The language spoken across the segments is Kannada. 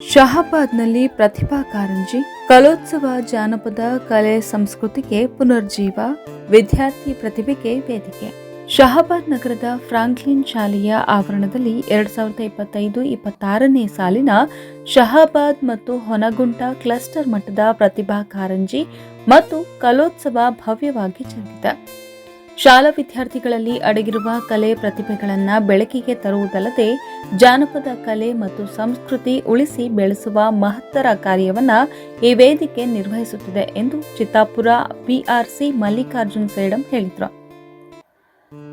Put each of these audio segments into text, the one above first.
ಶಹಾಬಾದ್ನಲ್ಲಿ ಪ್ರತಿಭಾ ಕಾರಂಜಿ, ಕಲೋತ್ಸವ ಜಾನಪದ ಕಲೆ ಸಂಸ್ಕೃತಿಗೆ ಪುನರ್ಜೀವ, ವಿದ್ಯಾರ್ಥಿ ಪ್ರತಿಭೆಗೆ ವೇದಿಕೆ. ಶಹಾಬಾದ್ ನಗರದ ಫ್ರಾಂಕ್ಲಿನ್ ಶಾಲೆಯ ಆವರಣದಲ್ಲಿ ಎರಡ್ ಸಾವಿರದ ಇಪ್ಪತ್ತೈದು ಇಪ್ಪತ್ತಾರನೇ ಸಾಲಿನ ಶಹಾಬಾದ್ ಮತ್ತು ಹೊನಗುಂಟ ಕ್ಲಸ್ಟರ್ ಮಟ್ಟದ ಪ್ರತಿಭಾ ಕಾರಂಜಿ ಮತ್ತು ಕಲೋತ್ಸವ ಭವ್ಯವಾಗಿ ಜರುಗಿದೆ. ಶಾಲಾ ವಿದ್ಯಾರ್ಥಿಗಳಲ್ಲಿ ಅಡಗಿರುವ ಕಲೆ ಪ್ರತಿಭೆಗಳನ್ನು ಬೆಳಕಿಗೆ ತರುವುದಲ್ಲದೆ ಜಾನಪದ ಕಲೆ ಮತ್ತು ಸಂಸ್ಕೃತಿ ಉಳಿಸಿ ಬೆಳೆಸುವ ಮಹತ್ತರ ಕಾರ್ಯವನ್ನ ಈ ವೇದಿಕೆ ನಿರ್ವಹಿಸುತ್ತಿದೆ ಎಂದು ಚಿತ್ತಾಪುರ ಪಿಆರ್ಸಿ ಮಲ್ಲಿಕಾರ್ಜುನ್ ಸೇಡಂ ಹೇಳಿದರು.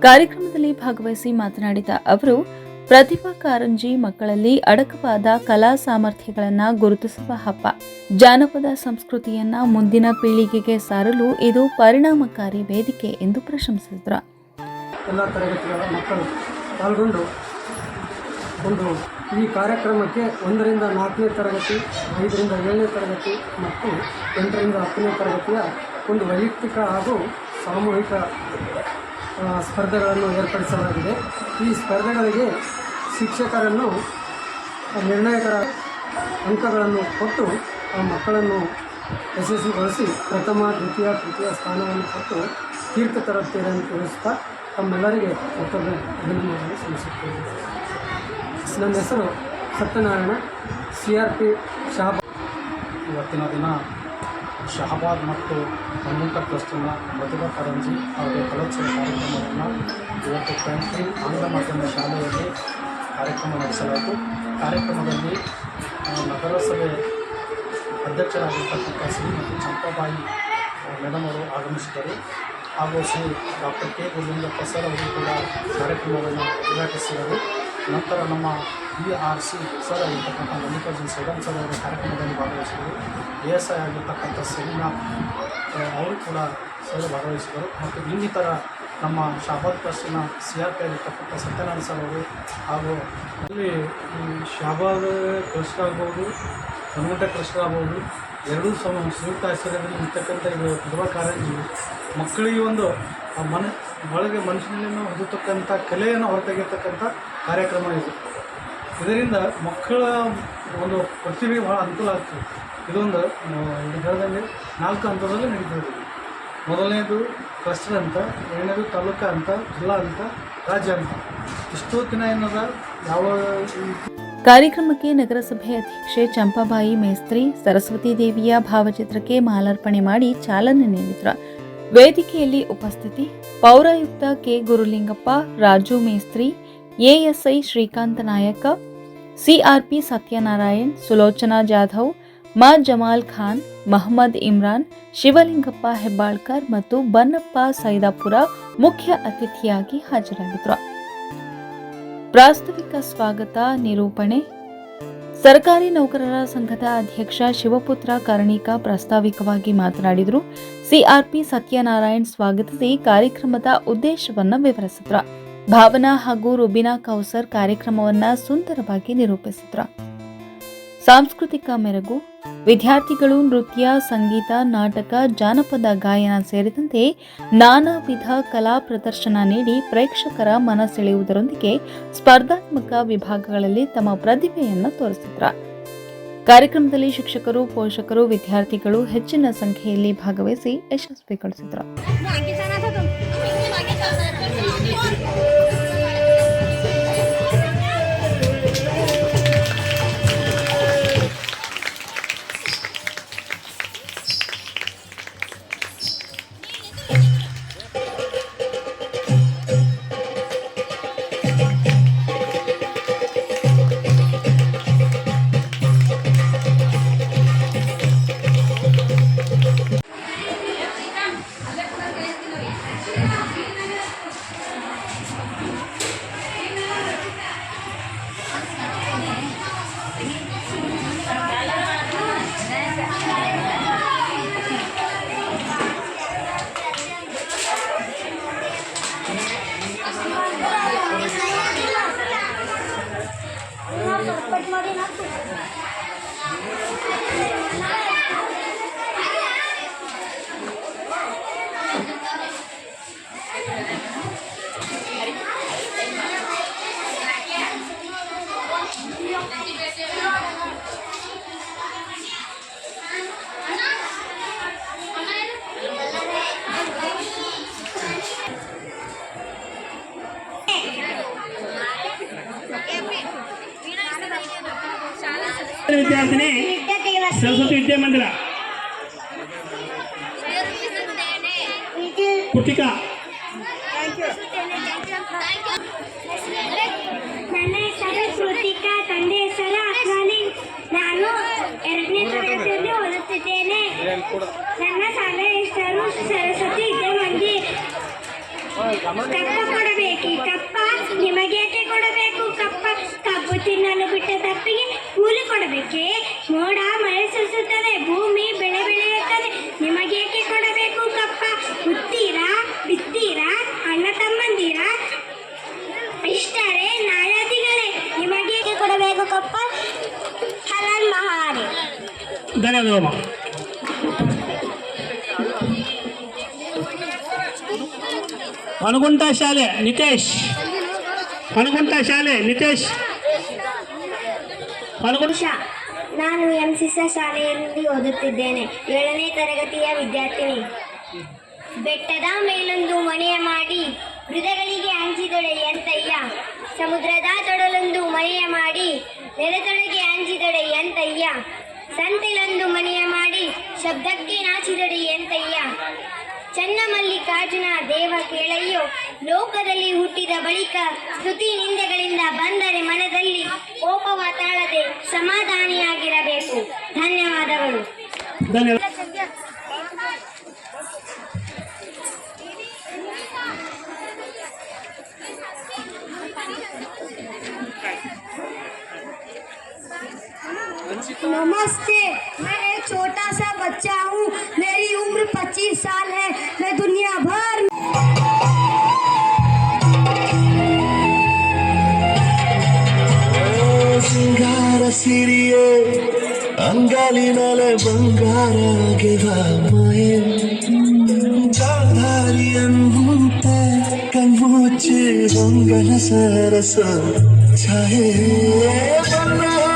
ಕಾರ್ಯಕ್ರಮದಲ್ಲಿ ಭಾಗವಹಿಸಿ ಮಾತನಾಡಿದ ಅವರು ಪ್ರತಿಭಾ ಕಾರಂಜಿ ಮಕ್ಕಳಲ್ಲಿ ಅಡಕವಾದ ಕಲಾ ಸಾಮರ್ಥ್ಯಗಳನ್ನು ಗುರುತಿಸುವ ಹಬ್ಬ. ಜಾನಪದ ಸಂಸ್ಕೃತಿಯನ್ನ ಮುಂದಿನ ಪೀಳಿಗೆಗೆ ಸಾರಲು ಇದು ಪರಿಣಾಮಕಾರಿ ವೇದಿಕೆ ಎಂದು ಪ್ರಶಂಸಿಸಿದರು. ಎಲ್ಲ ತರಗತಿಗಳ ಮಕ್ಕಳು ಪಾಲ್ಗೊಂಡು ಒಂದು ಈ ಕಾರ್ಯಕ್ರಮಕ್ಕೆ ಒಂದರಿಂದ ನಾಲ್ಕನೇ ತರಗತಿ, ಐದರಿಂದ ಏಳನೇ ತರಗತಿ ಮತ್ತು ಎಂಟರಿಂದ ಹತ್ತನೇ ತರಗತಿಯ ಒಂದು ವೈಯಕ್ತಿಕ ಹಾಗೂ ಸಾಮೂಹಿಕ ಸ್ಪರ್ಧೆಗಳನ್ನು ಏರ್ಪಡಿಸಲಾಗಿದೆ. ಈ ಸ್ಪರ್ಧೆಗಳಿಗೆ ಶಿಕ್ಷಕರನ್ನು ನಿರ್ಣಾಯಕರ ಅಂಕಗಳನ್ನು ಕೊಟ್ಟು ಆ ಮಕ್ಕಳನ್ನು ಯಶಸ್ವಿಗೊಳಿಸಿ ಪ್ರಥಮ, ದ್ವಿತೀಯ, ತೃತೀಯ ಸ್ಥಾನವನ್ನು ಕೊಟ್ಟು ಕೀರ್ತಿ ತರುತ್ತೇನೆ ಅಂತ ತಿಳಿಸ್ತಾ ತಮ್ಮೆಲ್ಲರಿಗೆ ಮತ್ತೊಮ್ಮೆ ಸಲ್ಲಿಸುತ್ತೇನೆ. ನನ್ನ ಹೆಸರು Satyanarayana, C R P Shahabad. ಇವತ್ತಿನ ದಿನ ಶಹಬಾದ್ ಮತ್ತು ಹನುಮಂತ ಟ್ರಸ್ಟಿನ ಮಧುರ ಕರಂಜಿ ಹಾಗೂ ಕಲೋತ್ಸವ ಕಾರ್ಯಕ್ರಮವನ್ನು ಇವತ್ತು ಕಂಟ್ರಿ ಆಂಗ್ಲ ಮಾಧ್ಯಮ ಶಾಲೆಯಲ್ಲಿ ಕಾರ್ಯಕ್ರಮ ನಡೆಸಲಾಯಿತು ಕಾರ್ಯಕ್ರಮದಲ್ಲಿ ನಗರಸಭೆ ಅಧ್ಯಕ್ಷರಾಗಿರ್ತಕ್ಕಂಥ ಮತ್ತು ಚಂಪಾಬಾಯಿ ಮೇಡಮ್ ಅವರು ಆಗಮಿಸಿದರು ಹಾಗೂ Shri doctor K. Govindappa sir ಅವರು ಕೂಡ ಕಾರ್ಯಕ್ರಮವನ್ನು ಉದ್ಘಾಟಿಸಿದರು. ನಂತರ ನಮ್ಮ ಬಿ ಆರ್ ಸಿ ಸರ್ ಆಗಿರ್ತಕ್ಕಂಥ ಮಲ್ಲಿಕಾರ್ಜುನ್ ಸೇಡಂ ಸರ್ ಅವರು ಕಾರ್ಯಕ್ರಮದಲ್ಲಿ ಭಾಗವಹಿಸಿದರು. ಎ ಎಸ್ ಐ ಆಗಿರ್ತಕ್ಕಂಥ ಸೆಮಿನಾರ್ ಅವರು ಕೂಡ ಸರ್ ಭಾಗವಹಿಸಿದರು ಮತ್ತು ಇನ್ನಿತರ ನಮ್ಮ ಶಾಬಾದ್ ಟ್ರಸ್ಟಿನ ಸಿ ಆರ್ ಪಿ ಆಗಿರ್ತಕ್ಕಂಥ ಸತ್ಯನಾರಾಯಣ ಸರ್ ಅವರು ಹಾಗೂ ಅಲ್ಲಿ ಈ ಶಾಬಾದ್ ಟ್ರಸ್ಟ್ ಆಗ್ಬೋದು ಹನುಮಂತ ಟ್ರಸ್ಟ್ ಆಗ್ಬೋದು ಎರಡೂ ಸಮ ಸಂಯುಕ್ತ ಆಶ್ರಯದಲ್ಲಿ ಇರ್ತಕ್ಕಂಥ ಇದು ಪ್ರತಿಭಾ ಕಾರಂಜಿ. ಮಕ್ಕಳಿಗೆ ಒಂದು ಮನ, ಒಳಗೆ ಮನುಷ್ಯನಲ್ಲಿ ಹೊಂದತಕ್ಕಂಥ ಕಲೆಯನ್ನು ಹೊರತೆಗಿರ್ತಕ್ಕಂಥ ಕಾರ್ಯಕ್ರಮ ಇದು. ಇದರಿಂದ ಮಕ್ಕಳ ಒಂದು ಪ್ರತಿಭೆ ಭಾಳ ಅನುಕೂಲ ಆಗ್ತದೆ. ಇದೊಂದು ಈ ನಾಲ್ಕು ಹಂತದಲ್ಲಿ ನಡೀತದೆ ಮೊದಲನೇದು ಕ್ಲಸ್ಟರ್ ಅಂತ, ಎರಡನೇದು ತಾಲೂಕು ಅಂತ, ಜಿಲ್ಲಾ ಅಂತ, ರಾಜ್ಯ ಅಂತ. ಇಷ್ಟು ದಿನ ಏನದ, ಯಾವ ಕಾರ್ಯಕ್ರಮಕ್ಕೆ ನಗರಸಭೆ ಅಧ್ಯಕ್ಷೆ ಚಂಪಾಬಾಯಿ ಮೇಸ್ತ್ರಿ, ಸರಸ್ವತಿ ದೇವಿಯ ಭಾವಚಿತ್ರಕ್ಕೆ ಮಾಲಾರ್ಪಣೆ ಮಾಡಿ ಚಾಲನೆ ನೀಡಿದರು. ವೇದಿಕೆಯಲ್ಲಿ ಉಪಸ್ಥಿತಿ, ಪೌರಾಯುಕ್ತ ಕೆ. ಗುರುಲಿಂಗಪ್ಪ, ರಾಜು ಮೇಸ್ತ್ರಿ, ಎಎಸ್ಐ ಶ್ರೀಕಾಂತ ನಾಯಕ, ಸಿಆರ್ಪಿ ಸತ್ಯನಾರಾಯಣ್, ಸುಲೋಚನಾ ಜಾಧವ್, ಮಾ. ಜಮಾಲ್ ಖಾನ್ ಮಹಮ್ಮದ್ ಇಮ್ರಾನ್, ಶಿವಲಿಂಗಪ್ಪ ಹೆಬ್ಬಾಳ್ಕರ್ ಮತ್ತು ಬನ್ನಪ್ಪ ಸೈದಾಪುರ ಮುಖ್ಯ ಅತಿಥಿಯಾಗಿ ಹಾಜರಾಗಿದ್ದರು ಪ್ರಾಸ್ತಾವಿಕ ಸ್ವಾಗತ, ನಿರೂಪಣೆ. ಸರ್ಕಾರಿ ನೌಕರರ ಸಂಘದ ಅಧ್ಯಕ್ಷ ಶಿವಪುತ್ರ ಕರ್ಣಿಕ ಪ್ರಾಸ್ತಾವಿಕವಾಗಿ ಮಾತನಾಡಿದರು. ಸಿಆರ್ಪಿ ಸತ್ಯನಾರಾಯಣ್ ಸ್ವಾಗತಿಸಿ ಕಾರ್ಯಕ್ರಮದ ಉದ್ದೇಶವನ್ನು ವಿವರಿಸಿದ್ರು. ಭಾವನಾ ಹಾಗೂ ರುಬಿನಾ ಕೌಸರ್ ಕಾರ್ಯಕ್ರಮವನ್ನ ಸುಂದರವಾಗಿ ನಿರೂಪಿಸಿದ್ರ. ಸಾಂಸ್ಕೃತಿಕ ಮೆರಗು, ವಿದ್ಯಾರ್ಥಿಗಳು ನೃತ್ಯ, ಸಂಗೀತ, ನಾಟಕ, ಜಾನಪದ ಗಾಯನ ಸೇರಿದಂತೆ ನಾನಾ ವಿಧ ಕಲಾ ಪ್ರದರ್ಶನ ನೀಡಿ ಪ್ರೇಕ್ಷಕರ ಮನ ಸೆಳೆಯುವುದರೊಂದಿಗೆ ಸ್ಪರ್ಧಾತ್ಮಕ ವಿಭಾಗಗಳಲ್ಲಿ ತಮ್ಮ ಪ್ರತಿಭೆಯನ್ನು ತೋರಿಸಿದ್ರ. ಕಾರ್ಯಕ್ರಮದಲ್ಲಿ ಶಿಕ್ಷಕರು, ಪೋಷಕರು, ವಿದ್ಯಾರ್ಥಿಗಳು ಹೆಚ್ಚಿನ ಸಂಖ್ಯೆಯಲ್ಲಿ ಭಾಗವಹಿಸಿ ಯಶಸ್ವಿಗೊಳಿಸಿದರು. ವಿದ್ಯಾರ್ಥಿನಿ ಸರಸ್ವತಿ ವಿದ್ಯಾಮಂದಿರ ಕೃತಿಕಾ ನನ್ನ ಹೆಸರು ಕೃತಿಕಾ ತಂದೆ ಹೆಸರು ಅಸ್ವಾನಿ ನಾನು ಎರಡನೇ ತರಗತಿಯಲ್ಲಿ ಓದುತ್ತಿದ್ದೇನೆ ನನ್ನ ಶಾಲೆ ಹೆಸರು ಸರಸ್ವತಿ ವಿದ್ಯಾಮಂದಿರ್ ಕಪ್ಪ ಕೊಡಬೇಕೆ ಮೋಡ ಮಳೆ ಸುರಿಸುತ್ತದೆ ಭೂಮಿ ಬೆಳೆ ಬೆಳೆಯುತ್ತದೆ. ನಿಮಗೇಕೆ ಕೊಡಬೇಕು ಕಪ್ಪ? ಉತ್ತೀರಾ ಬಿತ್ತೀರ ಅಣ್ಣ ತಮ್ಮಂದಿರ? ಇಷ್ಟರೇ ನಾಯಾದಿಗಳೇ ನಿಮಗೇಕೆ ಕೊಡಬೇಕು ಕಪ್ಪ? ಹಲನ್ ಮಹಾರಿ. ಧನ್ಯವಾದ ಅನುಗುಂಟ ಶಾಲೆ ನಿತೇಶ್. ಅನುಗುಂಟ ಶಾಲೆ ನಿತೇಶ್. ಅನುಗುಂಟ ನಾನು ಎಂ ಸಿಸ ಶಾಲೆಯಲ್ಲಿ ಓದುತ್ತಿದ್ದೇನೆ. ಏಳನೇ ತರಗತಿಯ ವಿದ್ಯಾರ್ಥಿನಿ. ಬೆಟ್ಟದ ಮೇಲೊಂದು ಮನೆಯ ಮಾಡಿ ಮೃದಗಳಿಗೆ ಹಂಚಿದೊಡೆ ಎಂತಯ್ಯ ಸಮುದ್ರದ ತೊಡಲೊಂದು ಮನೆಯ ಮಾಡಿ ನೆಲದೊಳಗೆ ಹಂಚಿದೊಡೆ ಎಂತಯ್ಯ ಸಂತೆಲೊಂದು ಮನೆಯ ಮಾಡಿ ಶಬ್ದಕ್ಕೆ ನಾಚಿದೊಡೆ ಎಂತಯ್ಯ ಚನ್ನಮಲ್ಲಿಕಾರ್ಜುನ ದೇವ ಕೇಳಯ್ಯೋ ಲೋಕದಲ್ಲಿ ಹುಟ್ಟಿದ ಬಳಿಕ ಸ್ತುತಿ ನಿಂದೆಗಳಿಂದ ಬಂದರೆ ಮನದಲ್ಲಿ ಕೋಪವ ತಾಳದೆ ಸಮಾಧಾನಿಯಾಗಿರಬೇಕು. ಧನ್ಯವಾದಗಳು. नमस्ते मैं एक छोटा सा बच्चा हूँ मेरी उम्र 25 साल है मैं दुनिया भर ಸಿಂಗಾರ ಸಿರಿಯೇ ಅಂಗಾಲಿನಲೆ ಬಂಗಾರ ಗೆದ ಮಾಯೆ ಜಾಧಾರಿಯಂತೆ ಕಣ್ಮುಚ್ಚಿ ಹೊಂಗನ ಸರಸ ಛಾಯೆ ಬನ್ನಹಾಸ